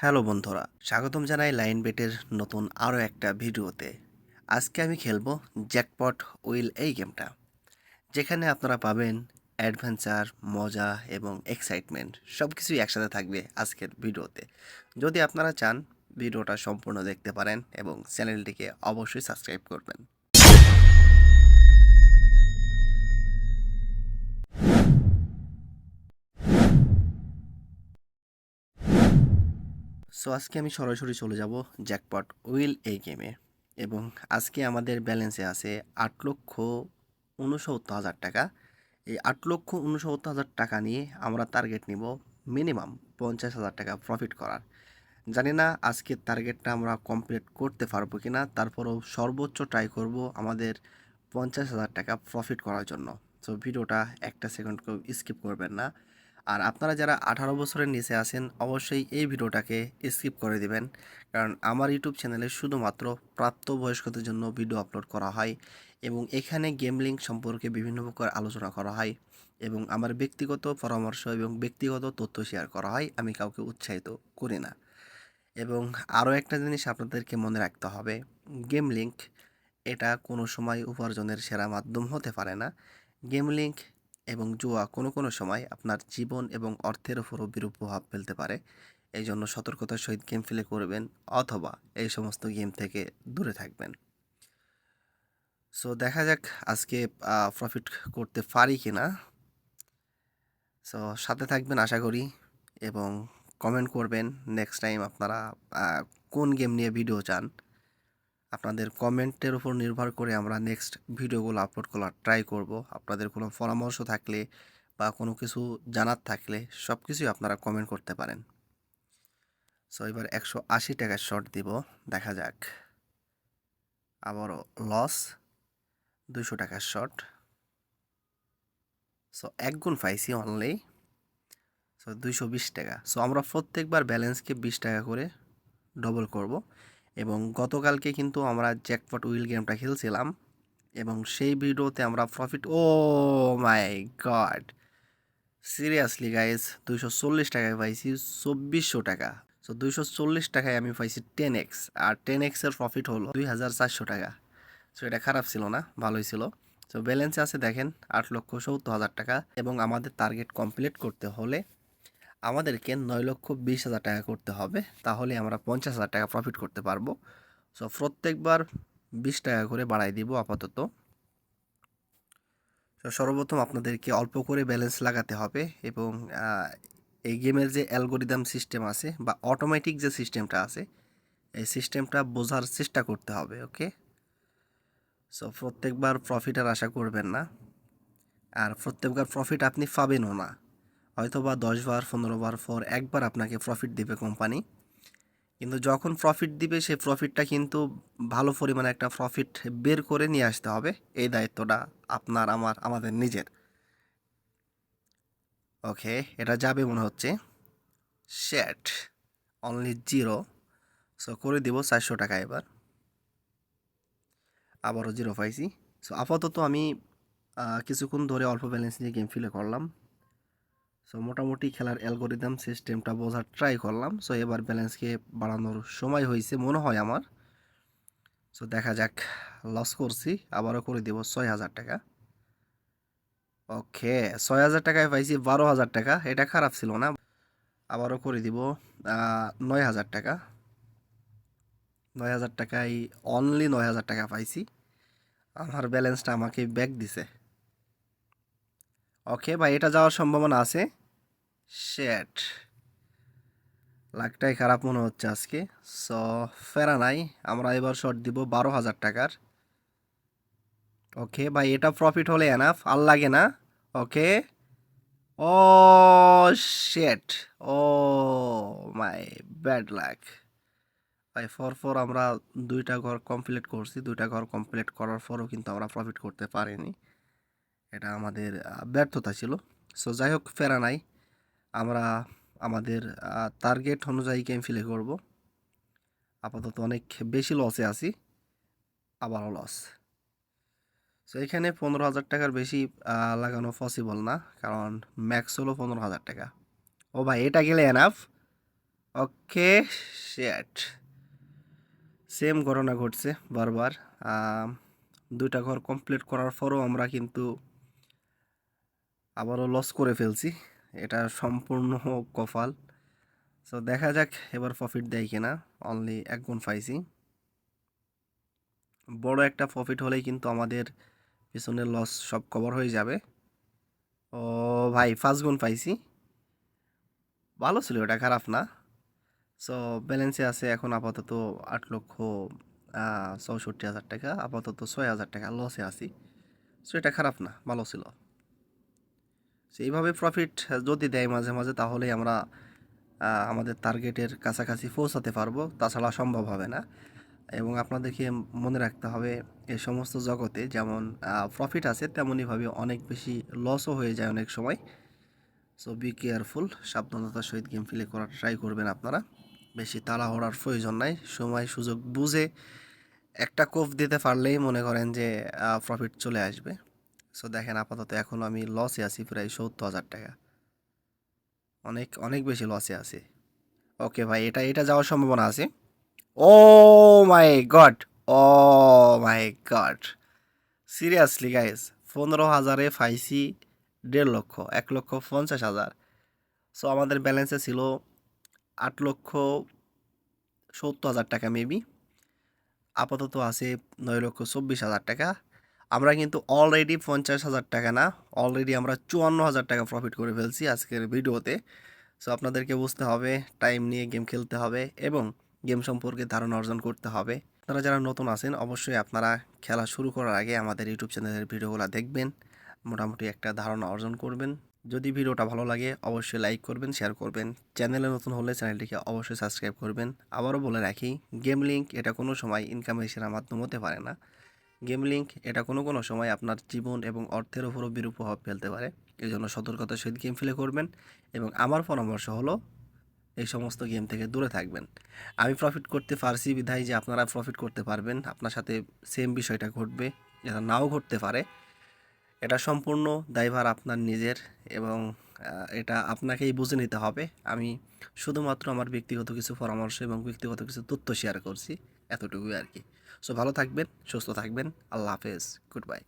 Hello বন্ধুরা, স্বাগতম জানাই লাইন বেটের নতুন আরও একটা ভিডিওতে। আজকে আমি খেলব জ্যাকপট উইল এই গেমটা, যেখানে আপনারা পাবেন অ্যাডভেঞ্চার, মজা এবং এক্সাইটমেন্ট সব কিছুই একসাথে থাকবে আজকের ভিডিওতে। যদি আপনারা চান ভিডিওটা সম্পূর্ণ দেখতে পারেন এবং চ্যানেলটিকে অবশ্যই সাবস্ক্রাইব করবেন। সো আজকে আমি সরাসরি চলে যাব জ্যাকপট উইল এই গেমে এবং আজকে আমাদের ব্যালেন্সে আছে আট লক্ষ উনসত্তর হাজার টাকা। এই আট লক্ষ উনসত্তর হাজার টাকা নিয়ে আমরা টার্গেট নিব মিনিমাম পঞ্চাশ হাজার টাকা প্রফিট করার। জানি না আজকের টার্গেটটা আমরা কমপ্লিট করতে পারব কি না তারপরেও সর্বোচ্চ ট্রাই করব আমাদের পঞ্চাশ হাজার টাকা প্রফিট করার জন্য। সো ভিডিওটা একটা সেকেন্ড কেউ স্কিপ করবেন না। আর আপনারা যারা আঠারো বছরের নিচে আছেন, অবশ্যই এই ভিডিওটাকে স্কিপ করে দিবেন। কারণ আমার ইউটিউব চ্যানেলে শুধুমাত্র প্রাপ্তবয়স্কদের জন্য ভিডিও আপলোড করা হয় এবং এখানে গেম লিঙ্ক সম্পর্কে বিভিন্ন প্রকার আলোচনা করা হয় এবং আমার ব্যক্তিগত পরামর্শ এবং ব্যক্তিগত তথ্য শেয়ার করা হয়, আমি কাউকে উৎসাহিত করি না। এবং আরও একটা জিনিস আপনাদেরকে মনে রাখতে হবে, গেম লিঙ্ক এটা কোনো সময় উপার্জনের সেরা মাধ্যম হতে পারে না। গেম লিঙ্ক এবং জুয়া কোনো কোনো সময় আপনার জীবন এবং অর্থের উপরও বিরূপ প্রভাব ফেলতে পারে। এই জন্য সতর্কতার সহিত গেম ফেলে করবেন অথবা এই সমস্ত গেম থেকে দূরে থাকবেন। সো দেখা যাক আজকে প্রফিট করতে পারি কি না সো সাথে থাকবেন আশা করি এবং কমেন্ট করবেন নেক্সট টাইম আপনারা কোন গেম নিয়ে ভিডিও চান। আপনাদের কমেন্টের উপর নির্ভর করে আমরা নেক্সট ভিডিওগুলো আপলোড করার ট্রাই করব। আপনাদের কোনো পরামর্শ থাকলে বা কোনো কিছু জানার থাকলে সব কিছুই আপনারা কমেন্ট করতে পারেন। সো এবার একশো আশি টাকার শর্ট দিব, দেখা যাক। আবারও লস দুশো টাকার শর্ট সো এক গুণ পাইছি অনলি সো দুইশো বিশ টাকা। সো আমরা প্রত্যেকবার ব্যালেন্সকে বিশ টাকা করে ডবল করব। এবং গতকালকে কিন্তু আমরা জ্যাকপট উইল গেমটা খেলছিলাম এবং সেই ভিডিওতে আমরা profit oh my god seriously guys দুইশো চল্লিশ টাকায় পাইছি চব্বিশশো টাকা। সো দুইশো চল্লিশ টাকায় আমি পাইছি টেন এক্স আর টেন এক্সের প্রফিট হলো দুই হাজার চারশো টাকা। সো এটা খারাপ ছিল না, ভালোই ছিল। সো ব্যালেন্সে আছে দেখেন আট লক্ষ সত্তর হাজার টাকা এবং আমাদের টার্গেট কমপ্লিট করতে হলে আমাদেরকে নয় লক্ষ বিশ হাজার টাকা করতে হবে, তাহলে আমরা পঞ্চাশ হাজার টাকা প্রফিট করতে পারব। সো প্রত্যেকবার বিশ টাকা করে বাড়াই দিব আপাতত। তো সর্বপ্রথম আপনাদেরকে অল্প করে ব্যালেন্স লাগাতে হবে এবং এই গেমের যে অ্যালগোরিদম সিস্টেম আছে বা অটোমেটিক যে সিস্টেমটা আছে, এই সিস্টেমটা বোঝার চেষ্টা করতে হবে ওকে সো প্রত্যেকবার প্রফিট আর আশা করবেন না। আর প্রত্যেকবার প্রফিট আপনি পাবেনও না। হয়তো বা দশ বার, পনেরো বার পর একবার আপনাকে প্রফিট দিবে কোম্পানি কিন্তু যখন প্রফিট দিবে সেই প্রফিটটা কিন্তু ভালো পরিমাণে একটা প্রফিট বের করে নিয়ে আসতে হবে। এই দায়িত্বটা আপনার, আমার, আমাদের নিজের। ওকে, এটা যাবে মনে হচ্ছে। শ্যাট অনলি জিরো সো করে দিব চারশো টাকা এবার। আবারও জিরো পাইছি। সো আপাতত আমি কিছুক্ষণ ধরে অল্প ব্যালেন্স নিয়ে গেম ফিলে করলাম। সো মোটামুটি খেলার অ্যালগোরিদম সিস্টেমটা বোঝার ট্রাই করলাম। সো এবার ব্যালেন্সকে বাড়ানোর সময় হয়েছে মনে হয় আমার। সো দেখা যাক লস করছি, আবারও করে দেব ছয় হাজার টাকা। ওকে ছয় হাজার টাকায় পাইছি বারো হাজার টাকা। এটা খারাপ ছিল না। আবারও করে দিব নয় হাজার টাকা। নয় হাজার টাকায় অনলি নয় হাজার টাকা পাইছি। আমার ব্যালেন্সটা আমাকে ব্যাক দিছে। ওকে ভাই, এটা যাওয়ার সম্ভাবনা আছে। শেট লাখটাই খারাপ মনে হচ্ছে আজকে। সো ফেরা নাই। আমরা এবার শর্ট দিব বারো হাজার টাকার। ওকে ভাই, এটা প্রফিট হলে এনাফ আর লাগে না। Okay oh shit oh my bad luck ভাই ফর ফর আমরা দুইটা ঘর কমপ্লিট করছি। দুইটা ঘর কমপ্লিট করার পরও কিন্তু আমরা প্রফিট করতে পারিনি। এটা আমাদের ব্যর্থতা ছিল। সো যাই হোক ফেরা নাই। আমরা আমাদের টার্গেট অনুযায়ী গেম ফিলে করব। আপাতত অনেক বেশি লসে আছি, আবারও লস সো এখানে পনেরো হাজার টাকার বেশি লাগানো পসিবল না, কারণ ম্যাক্স হলো পনেরো হাজার টাকা। ও ভাই, এটা গেলে এনাফ ওকে শেট সেম ঘটনা ঘটছে বারবার। দুইটা ঘর কমপ্লিট করার পরও আমরা কিন্তু আবারও লস করে ফেলছি। এটা সম্পূর্ণ কপাল। সো দেখা যাক এবার প্রফিট দেয় কিনা। অনলি এক গুণ পাইছি। বড় একটা প্রফিট হলেই কিন্তু আমাদের পিছনের লস সব কভার হয়ে যাবে। ও ভাই ফার্স্ট গুণ পাইছি। ভালো ছিল, এটা খারাপ না। সো ব্যালেন্সে আছে এখন আপাতত আট লক্ষ চৌষট্টি হাজার টাকা, আপাতত ছয় হাজার টাকা লসে আছি। সো এটা খারাপ না, ভালো ছিল। সো এইভাবে প্রফিট যদি দেয় মাঝে মাঝে, তাহলেই আমরা আমাদের টার্গেটের কাছাকাছি পৌঁছাতে পারব। তাছাড়া সম্ভব হবে না। এবং আপনাদেরকে মনে রাখতে হবে এই সমস্ত জগতে যেমন প্রফিট আছে তেমনইভাবে অনেক বেশি লসও হয়ে যায় অনেক সময়। সো বি কেয়ারফুল সাবধানতার সহিত গেম প্লে করার ট্রাই করবেন আপনারা। বেশি তাড়াহুড়ার প্রয়োজন নাই। সময়, সুযোগ বুঝে একটা কোপ দিতে পারলেই মনে করেন যে প্রফিট চলে আসবে। সো দেখেন আপাতত এখন আমি লসে আছি প্রায় সত্তর হাজার টাকা। অনেক অনেক বেশি লসে আছে। ওকে ভাই, এটা এটা যাওয়ার সম্ভাবনা আছে। ও my God oh my God seriously guys পনেরো হাজারে পাইছি দেড় লক্ষ, এক লক্ষ পঞ্চাশ হাজার। সো আমাদের ব্যালেন্সে ছিল আট লক্ষ সত্তর হাজার টাকা মেবি আপাতত আছে নয় লক্ষ চব্বিশ হাজার টাকা। আমরা কিন্তু অলরেডি পঞ্চাশ হাজার টাকা না অলরেডি আমরা চুয়ান্ন হাজার টাকা প্রফিট করে ফেলছি আজকের ভিডিওতে। সো আপনাদেরকে বুঝতে হবে টাইম নিয়ে গেম খেলতে হবে এবং গেম সম্পর্কে ধারণা অর্জন করতে হবে। আপনারা যারা নতুন আছেন, অবশ্যই আপনারা খেলা শুরু করার আগে আমাদের ইউটিউব চ্যানেলের ভিডিওগুলো দেখবেন, মোটামুটি একটা ধারণা অর্জন করবেন। যদি ভিডিওটা ভালো লাগে, অবশ্যই লাইক করবেন শেয়ার করবেন। চ্যানেলে নতুন হলে চ্যানেলটিকে অবশ্যই সাবস্ক্রাইব করবেন। আবারও বলে রাখি গেম লিঙ্ক এটা কোনো সময় ইনকাম এসের মাধ্যম হতে পারে না। গেম লিঙ্ক এটা কোনো কোনো সময় আপনার জীবন এবং অর্থের উপরও বিরূপ প্রভাব ফেলতে পারে। এই জন্য সতর্কতার সহিত গেম প্লে করবেন এবং আমার পরামর্শ হলো এই সমস্ত গেম থেকে দূরে থাকবেন। আমি প্রফিট করতে পারছি বিধায় যে আপনারা প্রফিট করতে পারবেন। আপনার সাথে সেম বিষয়টা ঘটবে, যেটা নাও ঘটতে পারে। এটা সম্পূর্ণ দায়ভার আপনার নিজের এবং এটা আপনাকেই বুঝে নিতে হবে। আমি শুধুমাত্র আমার ব্যক্তিগত কিছু পরামর্শ এবং ব্যক্তিগত কিছু তথ্য শেয়ার করছি। এতটুকুই আর কি। সো ভালো থাকবেন সুস্থ থাকবেন আল্লাহ হাফেজ গুড বাই